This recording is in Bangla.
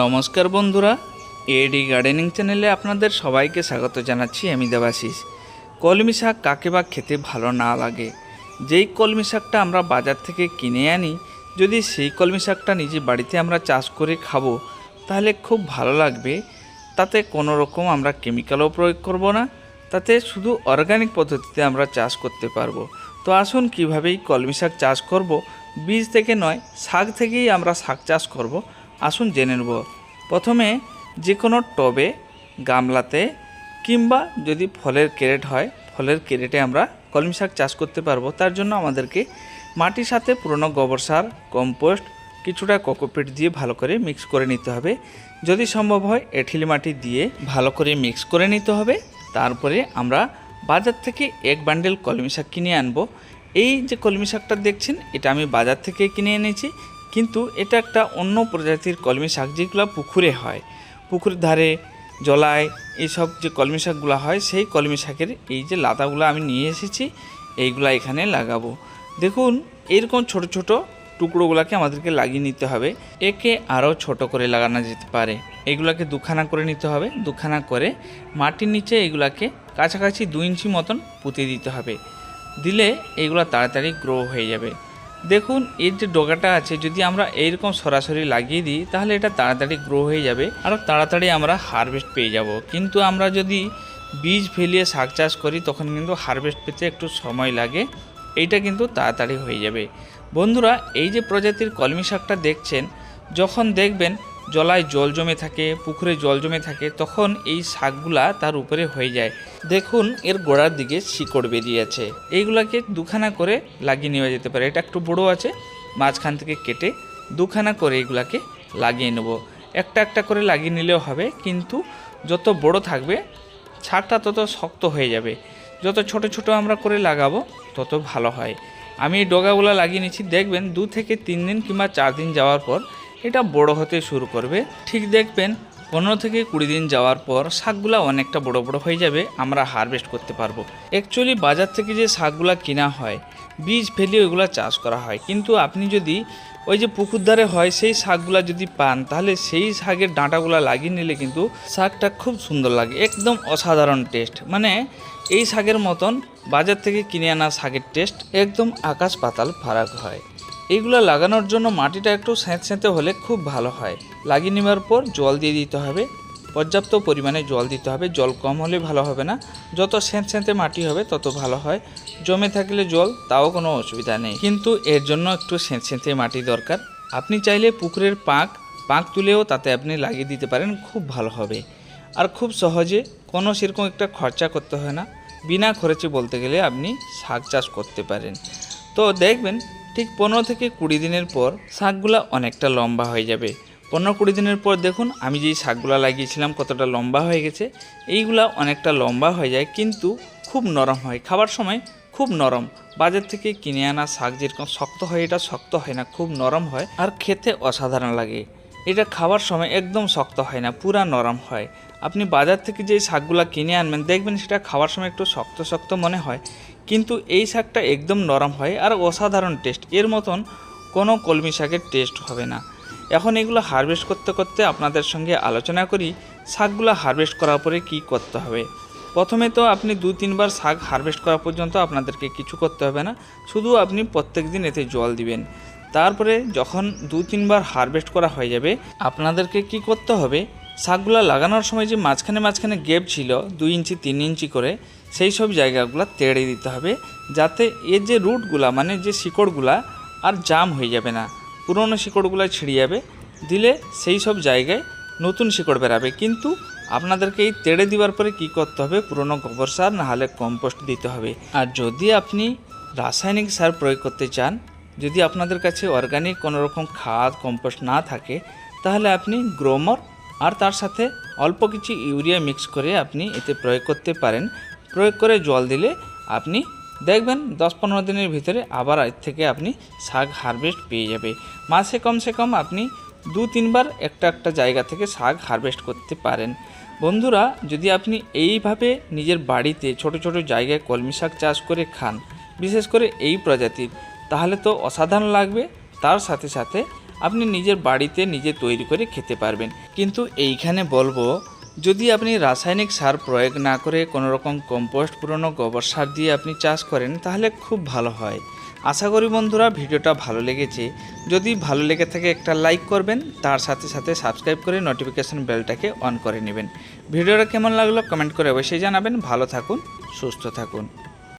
নমস্কার বন্ধুরা এডি গার্ডেনিং চ্যানেলে আপনাদের সবাইকে স্বাগত জানাচ্ছি আমি দেবাশিস। কলমি শাক কাকে বা খেতে ভালো না লাগে? যেই কলমি শাকটা আমরা বাজার থেকে কিনে আনি, যদি সেই কলমি শাকটা নিজে বাড়িতে আমরা চাষ করে খাব, তাহলে খুব ভালো লাগবে। তাতে কোনো রকম আমরা কেমিক্যালও প্রয়োগ করব না, তাতে শুধু অর্গানিক পদ্ধতিতে আমরা চাষ করতে পারব। তো আসুন কীভাবেই কলমি শাক চাষ করব, বীজ থেকে নয়, শাক থেকেই আমরা শাক চাষ করব। আসুন জেনে নেব। প্রথমে যে কোনো টবে, গামলাতে কিংবা যদি ফলের ক্যারেট হয়, ফলের ক্যারেটে আমরা কলমি শাক চাষ করতে পারব। তার জন্য আমাদেরকে মাটির সাথে পুরনো গোবর সার, কম্পোস্ট, কিছুটা কোকোপিট দিয়ে ভালো করে মিক্স করে নিতে হবে। যদি সম্ভব হয়, এঁঠিলি মাটি দিয়ে ভালো করে মিক্স করে নিতে হবে। তারপরে আমরা বাজার থেকে এক বান্ডেল কলমি শাক কিনে আনব। এই যে কলমি শাকটা দেখছেন, এটা আমি বাজার থেকে কিনে এনেছি। কিন্তু এটা একটা অন্য প্রজাতির কলমি শাক যেগুলো পুকুরে হয়। পুকুরের ধারে জলায় এইসব যে কলমি শাকগুলো হয়, সেই কলমি শাকের এই যে লাতাগুলো আমি নিয়ে এসেছি, এইগুলা এখানে লাগাবো। দেখুন, এরকম ছোট ছোট টুকরোগুলোকে আমাদেরকে লাগিয়ে নিতে হবে। একে আরও ছোট করে লাগানো যেতে পারে। এগুলাকে দুখানা করে নিতে হবে। দুখানা করে মাটির নিচে এগুলাকে কাছাকাছি দু ইঞ্চি মতন পুঁতে দিতে হবে। দিলে এগুলো তাড়াতাড়ি গ্রো হয়ে যাবে। দেখুন এর যে ডগাটা আছে, যদি আমরা এইরকম সরাসরি লাগিয়ে দিই, তাহলে এটা তাড়াতাড়ি গ্রো হয়ে যাবে আর তাড়াতাড়ি আমরা হারভেস্ট পেয়ে যাব। কিন্তু আমরা যদি বীজ ফেলিয়ে শাক চাষ করি, তখন কিন্তু হারভেস্ট পেতে একটু সময় লাগে। এইটা কিন্তু তাড়াতাড়ি হয়ে যাবে। বন্ধুরা, এই যে প্রজাতির কলমি শাকটা দেখছেন, যখন দেখবেন জলায় জল জমে থাকে, পুকুরে জল জমে থাকে, তখন এই শাকগুলা তার উপরে হয়ে যায়। দেখুন, এর গোড়ার দিকে শিকড় বেরিয়ে আছে। এইগুলাকে দুখানা করে লাগিয়ে নেওয়া যেতে পারে। এটা একটু বড় আছে, মাঝখান থেকে কেটে দুখানা করে এগুলাকে লাগিয়ে নেব। একটা একটা করে লাগিয়ে নিলেও হবে, কিন্তু যত বড় থাকবে শাকটা তত শক্ত হয়ে যাবে। যত ছোট ছোট আমরা করে লাগাবো, তত ভালো হয়। আমি এই ডগাগুলো লাগিয়ে নিচ্ছি। দেখবেন, দু থেকে তিন দিন কিংবা চার দিন যাওয়ার পর এটা বড় হতে শুরু করবে। ঠিক দেখবেন, পনেরো থেকে কুড়ি দিন যাওয়ার পর শাকগুলো অনেকটা বড় বড় হয়ে যাবে, আমরা হারভেস্ট করতে পারব। অ্যাকচুয়ালি বাজার থেকে যে শাকগুলো কিনা হয়, বীজ ফেলে ওইগুলো চাষ করা হয়। কিন্তু আপনি যদি ওই যে পুকুর ধারে হয়, সেই শাকগুলো যদি পান, তাহলে সেই শাকের ডাঁটাগুলো লাগিয়ে নিলে কিন্তু শাকটা খুব সুন্দর লাগে, একদম অসাধারণ টেস্ট মানে এই শাকের মতন বাজার থেকে কিনে আনা শাকের টেস্ট একদম আকাশ পাতাল ফারাক হয়। এইগুলো লাগানোর জন্য মাটিটা একটু স্যাঁত স্যাঁতে হলে খুব ভালো হয়। লাগিয়ে নেওয়ার পর জল দিয়ে দিতে হবে। পর্যাপ্ত পরিমাণে জল দিতে হবে। জল কম হলে ভালো হবে না। যত স্যাঁত স্যাঁতে মাটি হবে, তত ভালো হয়। জমে থাকলে জল, তাও কোনো অসুবিধা নেই। কিন্তু এর জন্য একটু স্যাঁত স্যাঁতে মাটি দরকার। আপনি চাইলে পুকুরের পাঁক পাঁক তুলেও তাতে আপনি লাগিয়ে দিতে পারেন, খুব ভালো হবে। আর খুব সহজে কোনো সেরকম একটা খরচা করতে হয় না। বিনা খরচে বলতে গেলে আপনি শাক চাষ করতে পারেন। তো দেখবেন ঠিক পনেরো থেকে কুড়ি দিনের পর শাকগুলা অনেকটা লম্বা হয়ে যাবে। পনেরো কুড়ি দিনের পর দেখুন, আমি যেই শাকগুলা লাগিয়েছিলাম কতটা লম্বা হয়ে গেছে, এইগুলা অনেকটা লম্বা হয়ে যায় কিন্তু খুব নরম হয়। খাবার সময় খুব নরম। বাজার থেকে কিনে আনা শাক যেরকম শক্ত হয়, এটা শক্ত হয় না, খুব নরম হয় আর খেতে অসাধারণ লাগে। এটা খাওয়ার সময় একদম শক্ত হয় না, পুরা নরম হয়। আপনি বাজার থেকে যে শাকগুলা কিনে আনবেন, দেখবেন সেটা খাওয়ার সময় একটু শক্ত শক্ত মনে হয়। কিন্তু এই শাকটা একদম নরম হয় আর অসাধারণ টেস্ট এর মতন কোনো কলমি শাকের টেস্ট হবে না। এখন এগুলো হারভেস্ট করতে করতে আপনাদের সঙ্গে আলোচনা করি, শাকগুলো হারভেস্ট করার পরে কি করতে হবে। প্রথমে তো আপনি দু তিনবার শাক হারভেস্ট করা পর্যন্ত আপনাদেরকে কিছু করতে হবে না, শুধু আপনি প্রত্যেক দিন এতে জল দিবেন। তারপরে যখন দু তিনবার হারভেস্ট করা হয়ে যাবে, আপনাদেরকে কি করতে হবে? শাকগুলো লাগানোর সময় যে মাঝখানে মাঝখানে গ্যাপ ছিল, দুই ইঞ্চি, তিন ইঞ্চি করে, সেই সব জায়গাগুলো তেড়ে দিতে হবে যাতে এর যে রুটগুলা মানে যে শিকড়গুলা, আর জাম হয়ে যাবে না। পুরনো শিকড়গুলো ছিঁড়ে যাবে। দিলে সেই সব জায়গায় নতুন শিকড় বেরাবে। কিন্তু আপনাদেরকে এই তেড়ে দেওয়ার পরে কি করতে হবে? পুরনো গোবর সার, নাহলে কম্পোস্ট দিতে হবে। আর যদি আপনি রাসায়নিক সার প্রয়োগ করতে চান, যদি আপনাদের কাছে অর্গানিক কোনোরকম খাদ কম্পোস্ট না থাকে, তাহলে আপনি গ্রোমর আর তার সাথে অল্প কিছু ইউরিয়া মিক্স করে আপনি এতে প্রয়োগ করতে পারেন। প্রয়োগ করে জল দিলে আপনি দেখবেন দশ পনেরো দিনের ভিতরে আবার এর থেকে আপনি শাক হারভেস্ট পেয়ে যাবে। মাসে কমসে কম আপনি দু তিনবার একটা একটা জায়গা থেকে শাক হারভেস্ট করতে পারেন। বন্ধুরা, যদি আপনি এইভাবে নিজের বাড়িতে ছোট ছোট জায়গায় কলমি শাক চাষ করে খান, বিশেষ করে এই প্রজাতির, তাহলে তো অসাধারণ লাগবে। তার সাথে সাথে আপনি নিজের বাড়িতে নিজে তৈরি করে খেতে পারবেন। কিন্তু এইখানে বলব, যদি আপনি রাসায়নিক সার প্রয়োগ না করে কোনো রকম কম্পোস্ট পুরনো গোবর সার দিয়ে আপনি চাষ করেন, তাহলে খুব ভালো হয়। আশা করি বন্ধুরা, ভিডিওটা ভালো লেগেছে। যদি ভালো লেগে থাকে একটা লাইক করবেন, তার সাথে সাথে সাবস্ক্রাইব করে নোটিফিকেশন বেলটাকে অন করে নেবেন। ভিডিওটা কেমন লাগল কমেন্ট করে অবশ্যই জানাবেন। ভালো থাকুন, সুস্থ থাকুন।